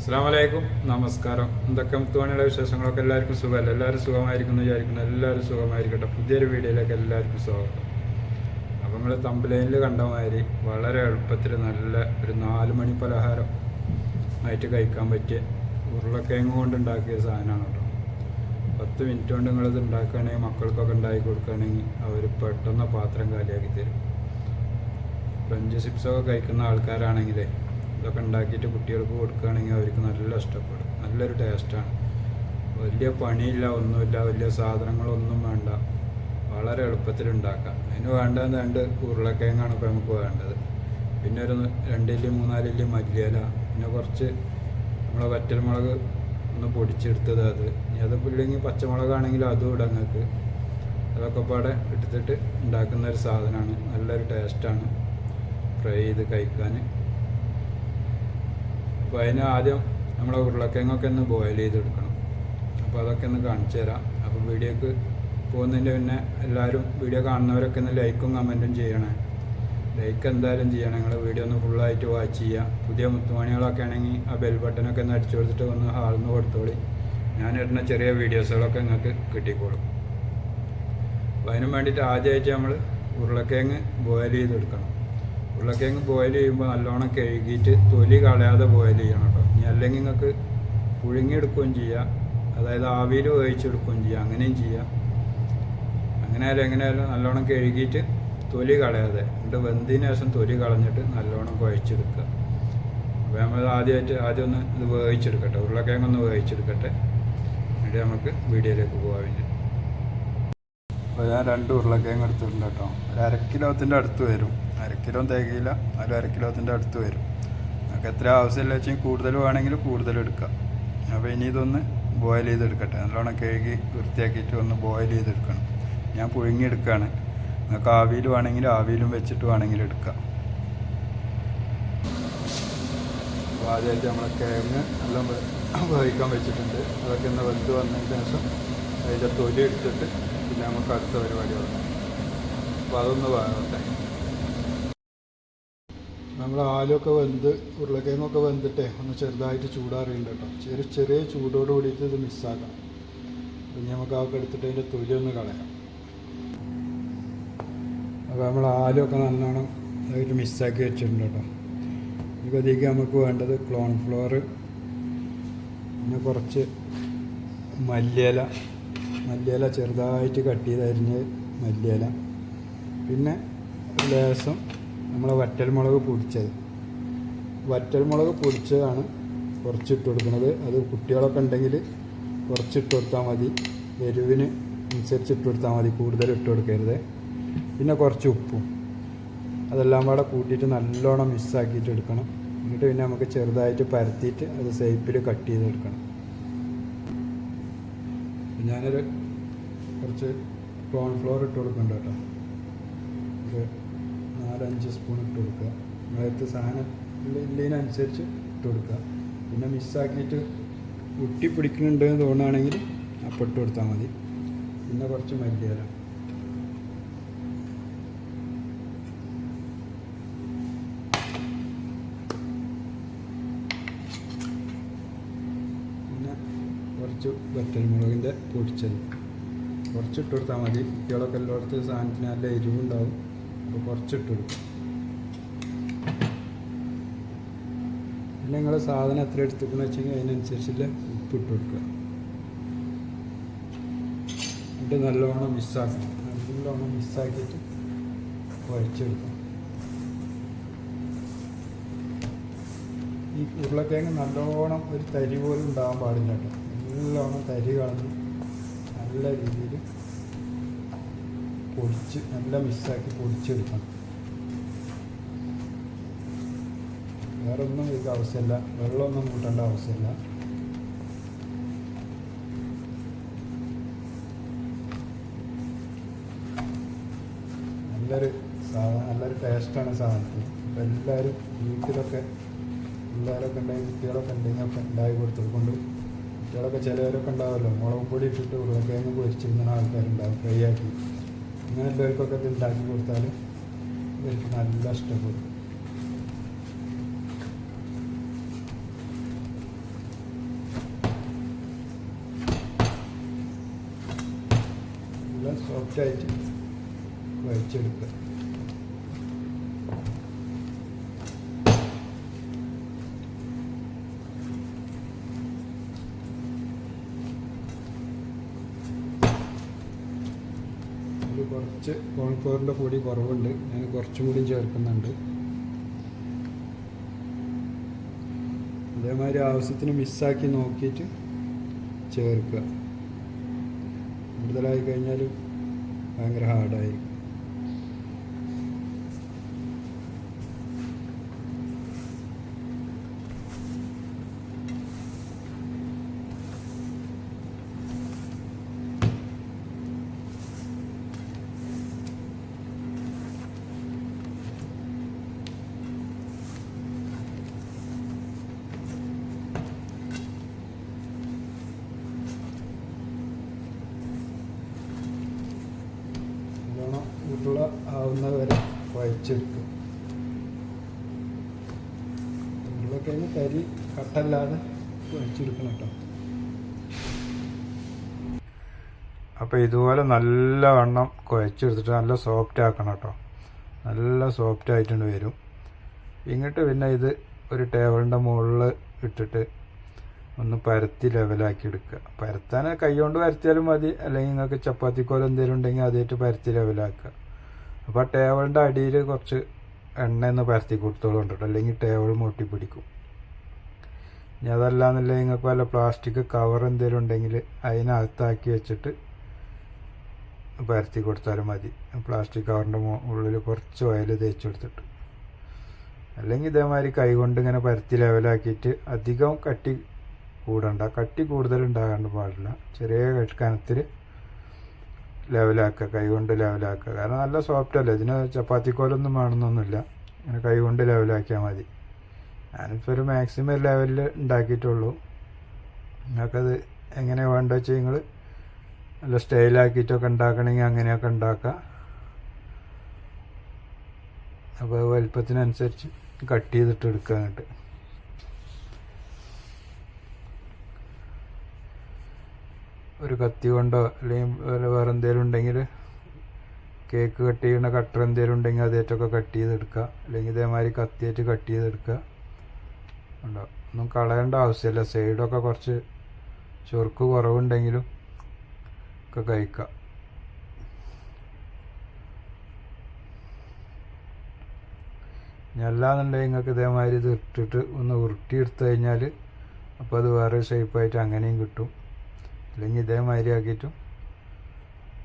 അസ്സാം വലൈക്കും നമസ്കാരം. എന്തൊക്കെ മുത്തുവാണിയുടെ വിശേഷങ്ങളൊക്കെ എല്ലാവർക്കും സുഖമല്ല? എല്ലാവരും സുഖമായിരിക്കുന്നു വിചാരിക്കുന്നു. എല്ലാവരും സുഖമായിരിക്കട്ടെ. പുതിയൊരു വീഡിയോയിലേക്ക് എല്ലാവർക്കും സ്വാഗതം. അപ്പം നമ്മൾ തമ്പലൈനിൽ കണ്ട മാതിരി വളരെ എളുപ്പത്തിൽ നല്ല ഒരു നാല് മണി പലഹാരം ആയിട്ട് കഴിക്കാൻ പറ്റിയ ഉരുളക്കിഴങ്ങ് കൊണ്ട് ഉണ്ടാക്കിയ സാധനമാണ് കേട്ടോ. പത്ത് മിനിറ്റ് കൊണ്ട് നിങ്ങളിത് ഉണ്ടാക്കുകയാണെങ്കിൽ മക്കൾക്കൊക്കെ ഉണ്ടാക്കി കൊടുക്കുകയാണെങ്കിൽ അവർ പെട്ടെന്ന് പാത്രം കാലിയാക്കി തരും. ഫ്രഞ്ച് ചിപ്സൊക്കെ കഴിക്കുന്ന ആൾക്കാരാണെങ്കിലേ ഇതൊക്കെ ഉണ്ടാക്കിയിട്ട് കുട്ടികൾക്ക് കൊടുക്കുകയാണെങ്കിൽ അവർക്ക് നല്ല ഇഷ്ടപ്പെടും. നല്ലൊരു ടേസ്റ്റാണ് വലിയ പണിയില്ല ഒന്നുമില്ല. വലിയ സാധനങ്ങളൊന്നും വേണ്ട. വളരെ എളുപ്പത്തിൽ ഉണ്ടാക്കാം. അതിന് വേണ്ടത് രണ്ട് ഉരുളക്കിഴങ്ങാണ് ഇപ്പോൾ നമുക്ക് വേണ്ടത്. പിന്നെ ഒരു രണ്ടില്ലി മൂന്നാലില്ലി മല്ലിയില. പിന്നെ കുറച്ച് നമ്മളെ വറ്റൽമുളക് ഒന്ന് പൊടിച്ചെടുത്തത് അത്. ഇനി അത് ഇല്ലെങ്കിൽ പച്ചമുളകാണെങ്കിൽ അതും ഇടാം നിങ്ങൾക്ക്. അതൊക്കെ പാടെ എടുത്തിട്ട് ഉണ്ടാക്കുന്ന ഒരു സാധനമാണ്. നല്ലൊരു ടേസ്റ്റാണ് ഫ്രൈ ചെയ്ത് കഴിക്കാൻ. അപ്പോൾ അതിന് ആദ്യം നമ്മളെ ഉരുളക്കിഴങ്ങൊക്കെ ഒന്ന് ബോയിൽ ചെയ്തെടുക്കണം. അപ്പോൾ അതൊക്കെ ഒന്ന് കാണിച്ചു തരാം. അപ്പോൾ വീഡിയോക്ക് പോകുന്നതിന്റെ പിന്നെ എല്ലാവരും വീഡിയോ കാണുന്നവരൊക്കെ ഒന്ന് ലൈക്കും കമന്റും ചെയ്യണേ. ലൈക്ക് എന്തായാലും ചെയ്യണം. നിങ്ങൾ വീഡിയോ ഒന്ന് ഫുള്ളായിട്ട് വാച്ച് ചെയ്യുക. പുതിയ മുത്തുമണികളൊക്കെ ആണെങ്കിൽ ആ ബെൽ ബട്ടനൊക്കെ ഒന്ന് അടിച്ചു കൊടുത്തിട്ട് ഒന്ന് ഹാളിന്ന് കൊടുത്തോളി. ഞാൻ ഇടുന്ന ചെറിയ വീഡിയോസുകളൊക്കെ നിങ്ങൾക്ക് കിട്ടിക്കോളും. അപ്പോൾ അതിനു വേണ്ടിയിട്ട് ആദ്യമായിട്ട് നമ്മൾ ഉരുളക്കിഴങ്ങ് ബോയിൽ ചെയ്തെടുക്കണം. ഉരുളക്കിഴങ്ങ് ബോയിൽ ചെയ്യുമ്പോൾ നല്ലോണം കഴുകിയിട്ട് തൊലി കളയാതെ ബോയിൽ ചെയ്യണം കേട്ടോ. ഇനി അല്ലെങ്കിൽ നിങ്ങൾക്ക് പുഴുങ്ങിയെടുക്കുകയും ചെയ്യാം. അതായത് ആവിയിൽ വേവിച്ചെടുക്കുകയും ചെയ്യാം. അങ്ങനെയും ചെയ്യാം. അങ്ങനെയാലും എങ്ങനെയായാലും നല്ലോണം കഴുകിയിട്ട് തൊലി കളയാതെ എന്നിട്ട് വെന്തതിന് ശേഷം തൊലി കളഞ്ഞിട്ട് നല്ലോണം കുഴച്ചെടുക്കുക. അപ്പോൾ നമ്മൾ ആദ്യമായിട്ട് ആദ്യം ഒന്ന് ഇത് വേവിച്ചെടുക്കട്ടെ. ഉരുളക്കിഴങ്ങ് ഒന്ന് വേവിച്ചെടുക്കട്ടെ. എന്നിട്ട് നമുക്ക് വീഡിയോയിലേക്ക് പോകാൻ വേണ്ടി അപ്പോൾ ഞാൻ രണ്ട് ഉരുളക്കിഴങ്ങ് എടുത്തിട്ടുണ്ട് കേട്ടോ. ഒരു അര കിലോത്തിന്റെ അടുത്ത് വരും. അര കിലോ തികയില്ല ഒരു അര കിലോത്തിന്റെ അടുത്ത് വരും. നമുക്ക് എത്ര ആവശ്യമില്ല വെച്ചാൽ കൂടുതൽ വേണമെങ്കിൽ കൂടുതൽ എടുക്കാം. അപ്പോൾ ഇനി ഇതൊന്ന് ബോയിൽ ചെയ്തെടുക്കട്ടെ. നല്ലോണം കഴുകി വൃത്തിയാക്കിയിട്ട് ഒന്ന് ബോയിൽ ചെയ്തെടുക്കണം. ഞാൻ പുഴുങ്ങിയെടുക്കുകയാണ്. നിങ്ങൾക്ക് ആവിയിൽ വേണമെങ്കിൽ ആവിയിലും വെച്ചിട്ട് വേണമെങ്കിൽ എടുക്കാം. അപ്പോൾ ആദ്യമായിട്ട് നമ്മളെ കിഴങ്ങ് എല്ലാം വേവിക്കാൻ വെച്ചിട്ടുണ്ട്. അതൊക്കെ ഒന്ന് വലുത് വന്നതിന് ശേഷം അതിന്റെ തൊലി എടുത്തിട്ട് പിന്നെ നമുക്ക് അടുത്ത പരിപാടി തുടങ്ങാം. അപ്പോൾ അതൊന്ന് വേകട്ടെ നമ്മൾ ആലുമൊക്കെ വെന്ത് ഉരുളക്കിഴങ്ങൊക്കെ വെന്തിട്ടേ ഒന്ന് ചെറുതായിട്ട് ചൂടാറിയുണ്ട് കേട്ടോ. ചെറിയ ചെറിയ ചൂടോട് കൂടിയിട്ട് ഇത് മിസ്സാക്കാം. പിന്നെ നമുക്ക് അതൊക്കെ എടുത്തിട്ട് അതിന്റെ തൊലി ഒന്ന് കളയാം. അപ്പോൾ നമ്മൾ ആലുമൊക്കെ നല്ലോണം ഇതായിട്ട് മിസ്സാക്കി വെച്ചിട്ടുണ്ട് കേട്ടോ. ഇപ്പോൾ അതിലേക്ക് നമുക്ക് വേണ്ടത് ക്ലോൺ ഫ്ലോർ പിന്നെ കുറച്ച് മല്ലിയില. മല്ലിയില ചെറുതായിട്ട് കട്ട് ചെയ്ത് മല്ലിയില. പിന്നെ ലേസം നമ്മളെ വറ്റൽമുളക് പൊടിച്ചത്. വറ്റൽമുളക് പൊടിച്ചതാണ് കുറച്ചിട്ട് കൊടുക്കുന്നത്. അത് കുട്ടികളൊക്കെ ഉണ്ടെങ്കിൽ കുറച്ചിട്ട് കൊടുത്താൽ മതി. എരിവിന് അനുസരിച്ച് ഇട്ട് കൊടുത്താൽ മതി. കൂടുതൽ ഇട്ട് കൊടുക്കരുത്. പിന്നെ കുറച്ച് ഉപ്പും. അതെല്ലാം കൂടെ കൂട്ടിയിട്ട് നല്ലോണം മിക്സാക്കിയിട്ട് എടുക്കണം. എന്നിട്ട് പിന്നെ നമുക്ക് ചെറുതായിട്ട് പരത്തിയിട്ട് അത് സേപ്പിൽ കട്ട് ചെയ്തെടുക്കണം ഞാനൊരു കുറച്ച് കോൺഫ്ലോർ ഇട്ട് കൊടുക്കുന്നുണ്ട് കേട്ടോ? ഒരു നാലഞ്ച് സ്പൂൺ ഇട്ട് കൊടുക്കുക. നേരത്തെ സാധനം ഇല്ലതിനനുസരിച്ച് ഇട്ട് കൊടുക്കുക. പിന്നെ മിസ്സാക്കിയിട്ട് ഉട്ടി പിടിക്കുന്നുണ്ട് എന്ന് തോന്നുകയാണെങ്കിൽ അപ്പം ഇട്ട് കൊടുത്താൽ മതി. പിന്നെ കുറച്ച് മല്ലിയില പിന്നെ കുറച്ച് വറ്റൽമുളകിന്റെ പൊടിച്ചത്. കുറച്ചിട്ട് കൊടുത്താൽ മതി. കുട്ടികളൊക്കെ എല്ലായിടത്തും സാധനത്തിന് നല്ല എരിവുണ്ടാവും. അപ്പോൾ കുറച്ചിട്ട് പിന്നെ നിങ്ങൾ സാധനം എത്ര എടുത്തിക്കണമെന്ന് വെച്ചെങ്കിൽ അതിനനുസരിച്ചുള്ള ഉപ്പ് ഇട്ട് കൊടുക്കുക. എന്നിട്ട് നല്ലോണം മിസ്സാക്കി നല്ലോണം മിസ്സാക്കിയിട്ട് കുഴച്ചെടുക്കണം ഈ ഉരുളക്കിഴങ്ങ് നല്ലോണം ഒരു തരി പോലും ഉണ്ടാകാൻ പാടില്ല കേട്ടോ. നല്ലോണം തരി കളഞ്ഞ് നല്ല രീതിയിൽ പൊടിച്ച് നല്ല മിക്സാക്കി പൊടിച്ചെടുക്കണം. വേറെ ഒന്നും ഇത് ആവശ്യമില്ല. വെള്ളമൊന്നും കൂട്ടേണ്ട ആവശ്യമില്ല. നല്ലൊരു സാധനം നല്ലൊരു ടേസ്റ്റാണ് സാധനത്തിന്. അപ്പോൾ എല്ലാവരും വീട്ടിലൊക്കെ പിള്ളേരൊക്കെ ഉണ്ടെങ്കിൽ കുട്ടികളൊക്കെ ഉണ്ടെങ്കിൽ ഒക്കെ ഉണ്ടാക്കി കൊടുത്തതുകൊണ്ട് കുട്ടികളൊക്കെ ചിലവരൊക്കെ ഉണ്ടാവുമല്ലോ. മുളക് പൊടി ഇട്ടിട്ട് ഉരുളക്കിഴങ്ങ് പൊരിച്ചിരുന്ന ആൾക്കാരുണ്ടാവും ഫ്രൈ ആക്കി. അങ്ങനെയുള്ളവർക്കൊക്കെ ഇത് ഉണ്ടാക്കി കൊടുത്താൽ ഇവർക്ക് നല്ല ഇഷ്ടപ്പെടും. നല്ല സോഫ്റ്റായിട്ട് കുഴച്ചെടുക്കുക കുറച്ച് കോൺഫ്ലോറിന്റെ പൊടി കുറവുണ്ട്. ഞാൻ കുറച്ചും കൂടി ചേർക്കുന്നുണ്ട്. അതേമാതിരി ആവശ്യത്തിന് മിസ്സാക്കി നോക്കിയിട്ട് ചേർക്കുക. കൂടുതലായി കഴിഞ്ഞാൽ ഭയങ്കര ഹാർഡായി വരെ നമ്മളൊക്കെ കരി കട്ടല്ലാതെ വഴിച്ചെടുക്കണം കേട്ടോ. അപ്പോൾ ഇതുപോലെ നല്ലവണ്ണം കുഴച്ചെടുത്തിട്ട് നല്ല സോഫ്റ്റ് ആക്കണം കേട്ടോ. നല്ല സോഫ്റ്റ് ആയിട്ടുണ്ട് വരും. ഇങ്ങോട്ട് പിന്നെ ഇത് ഒരു ടേബിളിന്റെ മുകളിൽ ഇട്ടിട്ട് ഒന്ന് പരത്തി ലെവലാക്കി എടുക്കുക. പരത്താൻ കൈ കൊണ്ട് പരത്തിയാലും മതി. അല്ലെങ്കിൽ നിങ്ങൾക്ക് ചപ്പാത്തിക്കോലെന്തെങ്കിലും ഉണ്ടെങ്കിൽ അതായിട്ട് പരത്തി ലെവലാക്കുക അപ്പോൾ ആ ടേബിളിന്റെ അടിയിൽ കുറച്ച് എണ്ണ ഒന്ന് പരത്തി കൊടുത്തോളം കേട്ടോ അല്ലെങ്കിൽ ടേബിൾ മുട്ടി പിടിക്കും. ഇനി അതല്ലാന്നുണ്ടെങ്കിൽ നിങ്ങൾക്ക് വല്ല പ്ലാസ്റ്റിക് കവർ എന്തെങ്കിലും ഉണ്ടെങ്കിൽ അതിനകത്താക്കി വെച്ചിട്ട് പരത്തി കൊടുത്താലും മതി. പ്ലാസ്റ്റിക് കവറിന്റെ ഉള്ളിൽ കുറച്ച് ഓയിൽ തേച്ച് കൊടുത്തിട്ട്. അല്ലെങ്കിൽ ഇതേമാതിരി കൈകൊണ്ട് ഇങ്ങനെ പരത്തി ലെവലാക്കിയിട്ട് അധികം കട്ടി കൂടണ്ട. കട്ടി കൂടുതൽ ഉണ്ടാകാണ്ട് പാടില്ല. ചെറിയ കനത്തിൽ ലെവലാക്കുക കൈകൊണ്ട് ലെവലാക്കുക. കാരണം നല്ല സോഫ്റ്റ് അല്ലേ? ഇതിന് ചപ്പാത്തിക്കോലൊന്നും വേണമെന്നൊന്നുമില്ല. ഇങ്ങനെ കൈകൊണ്ട് ലെവലാക്കിയാൽ മതി. ഞാനിപ്പോൾ ഒരു മാക്സിമം ലെവലിൽ ഉണ്ടാക്കിയിട്ടുള്ളൂ. നിങ്ങൾക്കത് എങ്ങനെ വേണ്ട വെച്ചാൽ നിങ്ങൾ നല്ല സ്റ്റൈലാക്കിയിട്ടൊക്കെ ഉണ്ടാക്കണമെങ്കിൽ അങ്ങനെയൊക്കെ ഉണ്ടാക്കാം അപ്പോൾ വലുപ്പത്തിനനുസരിച്ച് കട്ട് ചെയ്തിട്ട് എടുക്കുക അങ്ങോട്ട്. ഒരു കത്തി കൊണ്ടോ അല്ലെങ്കിൽ വേറെ എന്തെങ്കിലും ഉണ്ടെങ്കിൽ കേക്ക് കട്ട് ചെയ്യുന്ന കട്ടർ എന്തെങ്കിലും ഉണ്ടെങ്കിൽ അതേറ്റൊക്കെ കട്ട് ചെയ്തെടുക്കുക. അല്ലെങ്കിൽ ഇതേമാതിരി കത്തിയായിട്ട് കട്ട് ചെയ്തെടുക്കുക. ഉണ്ടോ? ഒന്നും കളയേണ്ട ആവശ്യമില്ല. സൈഡൊക്കെ കുറച്ച് ചൊറുക്ക് കുറവുണ്ടെങ്കിലും ഒക്കെ കഴിക്കുക. അല്ലാന്നുണ്ടെങ്കിൽ നിങ്ങൾക്ക് ഇതേമാതിരി ഇത് ഇട്ടിട്ട് ഒന്ന് ഉരുട്ടിയെടുത്തു കഴിഞ്ഞാൽ അപ്പോൾ അത് വേറെ ഷേപ്പായിട്ട് അങ്ങനെയും കിട്ടും. അല്ലെങ്കിൽ ഇതേമാതിരി ആക്കിയിട്ടും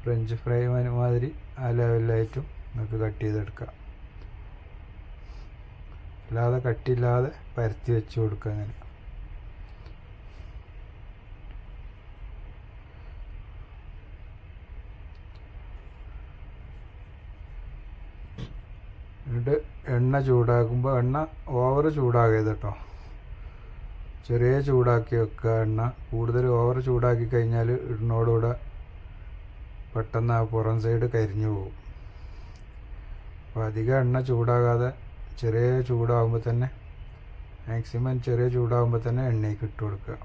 ഫ്രഞ്ച് ഫ്രൈ മാതിരി ആ ലെവലിലായിട്ടും നിങ്ങൾക്ക് കട്ട് ചെയ്തെടുക്കാം. അല്ലാതെ കട്ടില്ലാതെ പരത്തി വെച്ച് കൊടുക്കുക അങ്ങനെ. എന്നിട്ട് എണ്ണ ചൂടാക്കുമ്പോൾ എണ്ണ ഓവർ ചൂടാകരുത് കേട്ടോ ചെറിയ ചൂടാക്കി വെക്കുക എണ്ണ കൂടുതൽ ഓവർ ചൂടാക്കി കഴിഞ്ഞാൽ ഇടുന്നോടുകൂടെ പെട്ടെന്ന് ആ പുറം സൈഡ് കരിഞ്ഞു പോകും. അപ്പോൾ അധികം എണ്ണ ചൂടാകാതെ ചെറിയ ചൂടാകുമ്പോൾ തന്നെ മാക്സിമം ചെറിയ ചൂടാകുമ്പോൾ തന്നെ എണ്ണയ്ക്ക് ഇട്ട് കൊടുക്കുക.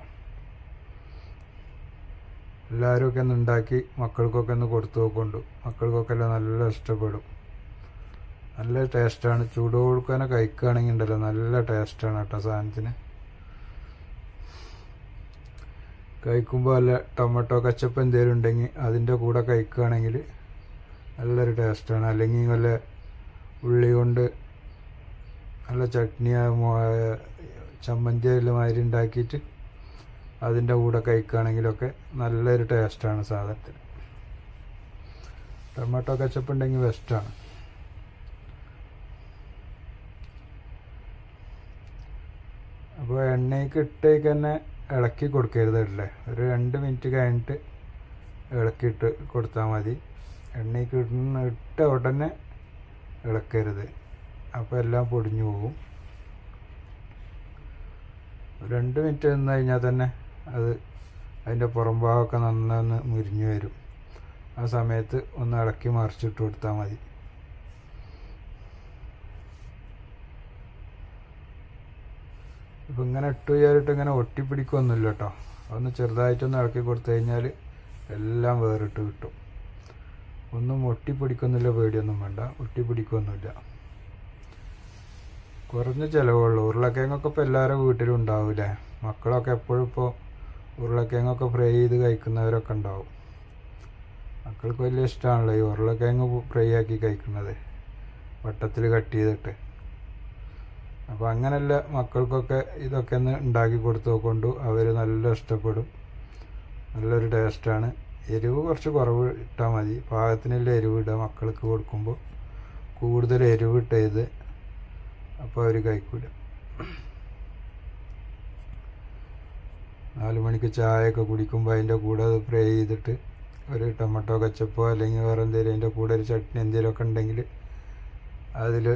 എല്ലാവരും ഒക്കെ ഒന്ന് ഉണ്ടാക്കി മക്കൾക്കൊക്കെ ഒന്ന് കൊടുത്തു നോക്കൊണ്ടു മക്കൾക്കൊക്കെ എല്ലാം നല്ല ഇഷ്ടപ്പെടും. നല്ല ടേസ്റ്റാണ് ചൂട് കൊടുക്കാനെ കഴിക്കുകയാണെങ്കിൽ ഉണ്ടല്ലോ നല്ല ടേസ്റ്റാണ് കേട്ടോ സാധനത്തിന്. കഴിക്കുമ്പോൾ അല്ല ടൊമാറ്റോ കച്ചപ്പ് എന്തെങ്കിലും ഉണ്ടെങ്കിൽ അതിന്റെ കൂടെ കഴിക്കുകയാണെങ്കിൽ നല്ലൊരു ടേസ്റ്റാണ് അല്ലെങ്കിൽ വല്ല ഉള്ളി കൊണ്ട് നല്ല ചട്നി ചമ്മന്തി എല്ലാം മാതിരി ഉണ്ടാക്കിയിട്ട് അതിന്റെ കൂടെ കഴിക്കുകയാണെങ്കിലൊക്കെ നല്ലൊരു ടേസ്റ്റാണ് സാധനത്തിന്. ടൊമാറ്റോ കച്ചപ്പ് ഉണ്ടെങ്കിൽ ബെസ്റ്റാണ് അപ്പോൾ എണ്ണയ്ക്ക് ഇട്ടേക്ക് തന്നെ ഇളക്കി കൊടുക്കരുതല്ലേ ഒരു രണ്ട് മിനിറ്റ് കഴിഞ്ഞിട്ട് ഇളക്കിയിട്ട് കൊടുത്താൽ മതി. എണ്ണയ്ക്ക് ഇടുന്ന ഇട്ട ഉടനെ ഇളക്കരുത്. അപ്പോൾ എല്ലാം പൊടിഞ്ഞു പോകും രണ്ട് മിനിറ്റ് നിന്ന് കഴിഞ്ഞാൽ തന്നെ അത് അതിന്റെ പുറം നന്നായി മുരിഞ്ഞു വരും. ആ സമയത്ത് ഒന്ന് ഇളക്കി മറിച്ചിട്ട് കൊടുത്താൽ മതി. ഇപ്പം ഇങ്ങനെ ഇട്ട് വിചാരിട്ട് ഇങ്ങനെ ഒട്ടിപ്പിടിക്കൊന്നുമില്ല കേട്ടോ ഒന്ന് ചെറുതായിട്ടൊന്ന് ഇളക്കി കൊടുത്തു കഴിഞ്ഞാൽ എല്ലാം വേറിട്ട് കിട്ടും. ഒന്നും ഒട്ടിപ്പിടിക്കുന്നില്ല പേടിയൊന്നും വേണ്ട. ഒട്ടിപ്പിടിക്കൊന്നുമില്ല. കുറഞ്ഞ ചിലവുള്ളൂ. ഉരുളക്കിഴങ്ങൊക്കെ ഇപ്പോൾ എല്ലാവരും വീട്ടിലും ഉണ്ടാവില്ലേ മക്കളൊക്കെ എപ്പോഴും ഇപ്പോൾ ഉരുളക്കിഴങ്ങൊക്കെ ഫ്രൈ ചെയ്ത് കഴിക്കുന്നവരൊക്കെ ഉണ്ടാവും. മക്കൾക്ക് വലിയ ഇഷ്ടമാണല്ലോ ഈ ഉരുളക്കിഴങ്ങ് ഫ്രൈ ആക്കി കഴിക്കുന്നത്. വട്ടത്തിൽ കട്ട് ചെയ്തിട്ട്. അപ്പോൾ അങ്ങനെയുള്ള മക്കൾക്കൊക്കെ ഇതൊക്കെ ഒന്ന് ഉണ്ടാക്കി കൊടുത്തു കൊണ്ടു അവർ നല്ല ഇഷ്ടപ്പെടും. നല്ലൊരു ടേസ്റ്റാണ് എരിവ് കുറച്ച് കുറവ് ഇട്ടാൽ മതി. പാകത്തിനുള്ള എരിവ് ഇടുക മക്കൾക്ക് കൊടുക്കുമ്പോൾ കൂടുതൽ എരിവ് ഇട്ടത് അപ്പോൾ അവർ കഴിക്കൂല. നാല് മണിക്ക് ചായയൊക്കെ കുടിക്കുമ്പോൾ അതിന്റെ കൂടെ അത് ഫ്രൈ ചെയ്തിട്ട് ഒരു ടൊമാറ്റോ കച്ചപ്പോ അല്ലെങ്കിൽ വേറെ എന്തെങ്കിലും അതിന്റെ കൂടെ ഒരു ചട്നി എന്തെങ്കിലുമൊക്കെ ഉണ്ടെങ്കിൽ അതിൽ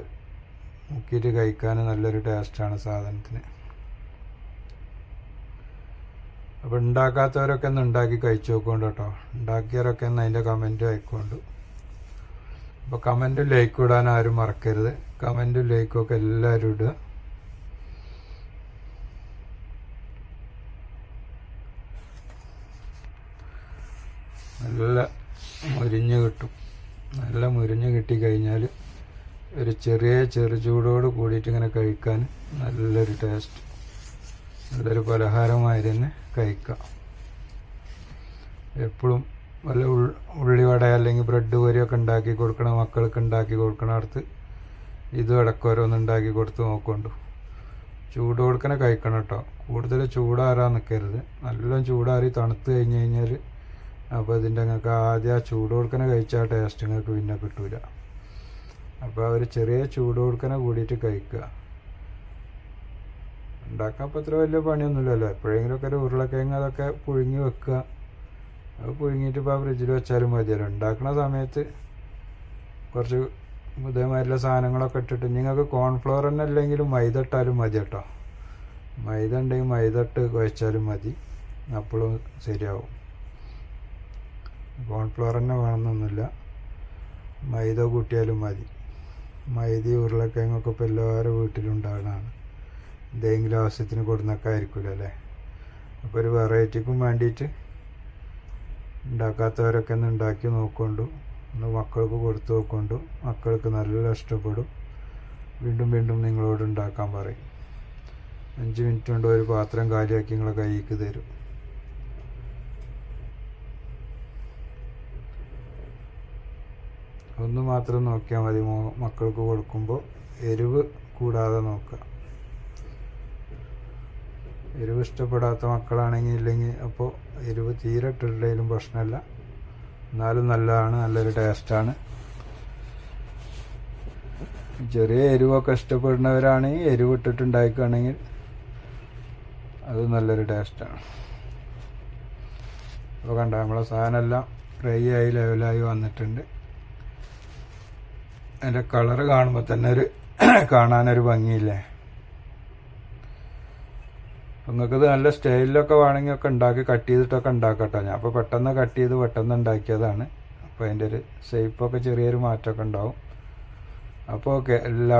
മുക്കിയിട്ട് കഴിക്കാൻ നല്ലൊരു ടേസ്റ്റാണ് സാധനത്തിന്. അപ്പോൾ ഉണ്ടാക്കാത്തവരൊക്കെ ഒന്ന് ഉണ്ടാക്കി കഴിച്ചു നോക്കൊണ്ട് കേട്ടോ. ഉണ്ടാക്കിയവരൊക്കെ ഒന്ന് അതിന്റെ കമന്റ് അയക്കൊണ്ട് അപ്പോൾ കമന്റും ലൈക്ക് ഇടാൻ ആരും മറക്കരുത്. കമന്റും ലൈക്കും ഒക്കെ എല്ലാവരും ഇടുക. നല്ല മുരിഞ്ഞ് കിട്ടും. നല്ല മുരിഞ്ഞ് കിട്ടിക്കഴിഞ്ഞാൽ ഒരു ചെറിയ ചെറു ചൂടോട് കൂടിയിട്ട് ഇങ്ങനെ കഴിക്കാൻ നല്ലൊരു ടേസ്റ്റ് നല്ലൊരു പലഹാരമായി തന്നെ കഴിക്കാം. എപ്പോഴും വല്ല ഉള്ളിവട അല്ലെങ്കിൽ ബ്രെഡ് പൊരിയൊക്കെ ഉണ്ടാക്കി കൊടുക്കണ മക്കൾക്ക് ഉണ്ടാക്കി കൊടുക്കണടുത്ത് ഇതും ഇടയ്ക്ക് ഓരോന്ന് ഉണ്ടാക്കി കൊടുത്ത് നോക്കൊണ്ടു ചൂട് കൊടുക്കണ കഴിക്കണം കേട്ടോ. കൂടുതൽ ചൂടാറാൻ നിൽക്കരുത് നല്ലോണം ചൂടാറി തണുത്ത് കഴിഞ്ഞ് കഴിഞ്ഞാൽ അപ്പോൾ ഇതിന്റെ നിങ്ങൾക്ക് ആദ്യം ആ ചൂട് കൊടുക്കണ കഴിച്ചാൽ ടേസ്റ്റ് നിങ്ങൾക്ക് പിന്നെ കിട്ടൂല. അപ്പോൾ അവർ ചെറിയ ചൂട് കൊടുക്കണ കൂടിയിട്ട് കഴിക്കുക. ഉണ്ടാക്കാൻ ഇപ്പോൾ അത്ര വലിയ പണിയൊന്നുമില്ലല്ലോ. എപ്പോഴെങ്കിലുമൊക്കെ ഒരു ഉരുളക്കിഴങ്ങ് അതൊക്കെ പുഴുങ്ങി വെക്കുക. അത് പുഴുങ്ങിയിട്ട് ഇപ്പോൾ ഫ്രിഡ്ജിൽ വെച്ചാലും മതിയല്ലോ. ഉണ്ടാക്കുന്ന സമയത്ത് കുറച്ച് ഇതേമാതിരിയുള്ള സാധനങ്ങളൊക്കെ ഇട്ടിട്ട് നിങ്ങൾക്ക് കോൺഫ്ലവർ തന്നെ അല്ലെങ്കിലും മൈദ ഇട്ടാലും മതി കേട്ടോ. മൈദ ഉണ്ടെങ്കിൽ മൈദ ഇട്ട് കുഴച്ചാലും മതി. അപ്പോഴും ശരിയാവും. കോൺഫ്ലവർ തന്നെ വേണമെന്നൊന്നുമില്ല. മൈദ കൂട്ടിയാലും മതി. മൈദ ഉരുളക്കിഴങ്ങൊക്കെ ഇപ്പോൾ എല്ലാവരും വീട്ടിലുണ്ടാകുന്നതാണ് എന്തെങ്കിലും ആവശ്യത്തിന് കൊടുന്നൊക്കെ ആയിരിക്കില്ല അല്ലേ? അപ്പോൾ ഒരു വെറൈറ്റിക്കും വേണ്ടിയിട്ട് ഉണ്ടാക്കാത്തവരൊക്കെ ഒന്ന് ഉണ്ടാക്കി നോക്കൊണ്ടു ഒന്ന് മക്കൾക്ക് കൊടുത്തു നോക്കൊണ്ടു മക്കൾക്ക് നല്ല ഇഷ്ടപ്പെടും. വീണ്ടും വീണ്ടും നിങ്ങളോട് ഉണ്ടാക്കാൻ പറയും. അഞ്ച് മിനിറ്റ് കൊണ്ട് ഒരു പാത്രം കാലിയാക്കി നിങ്ങളെ കൈക്ക് തരും. ഒന്ന് മാത്രം നോക്കിയാൽ മതി മക്കൾക്ക് കൊടുക്കുമ്പോൾ എരിവ് കൂടാതെ നോക്കുക എരിവ് ഇഷ്ടപ്പെടാത്ത മക്കളാണെങ്കിൽ ഇല്ലെങ്കിൽ അപ്പോൾ എരിവ് തീരെ ഇട്ടിട്ടില്ലെങ്കിലും പ്രശ്നമില്ല എന്നാലും നല്ലതാണ് നല്ലൊരു ടേസ്റ്റാണ്. ചെറിയ എരിവൊക്കെ ഇഷ്ടപ്പെടുന്നവരാണെങ്കിൽ എരിവ് ഇട്ടിട്ട് ഉണ്ടാക്കുകയാണെങ്കിൽ അത് നല്ലൊരു ടേസ്റ്റാണ്. അപ്പോൾ കണ്ട നമ്മളെ സാധനമെല്ലാം ഫ്രൈ ആയി ലെവലായി വന്നിട്ടുണ്ട്. അതിന്റെ കളറ് കാണുമ്പോൾ തന്നെ ഒരു കാണാനൊരു ഭംഗിയില്ലേ? നിങ്ങൾക്കിത് നല്ല സ്റ്റൈലിലൊക്കെ വേണമെങ്കിൽ ഒക്കെ ഉണ്ടാക്കി കട്ട് ചെയ്തിട്ടൊക്കെ ഉണ്ടാക്കട്ടോ. ഞാൻ അപ്പോൾ പെട്ടെന്ന് കട്ട് ചെയ്ത് പെട്ടെന്ന് ഉണ്ടാക്കിയതാണ്. അപ്പോൾ അതിന്റെ ഒരു ഷേപ്പൊക്കെ ചെറിയൊരു മാറ്റമൊക്കെ ഉണ്ടാവും. അപ്പോൾ ഓക്കെ എല്ലാ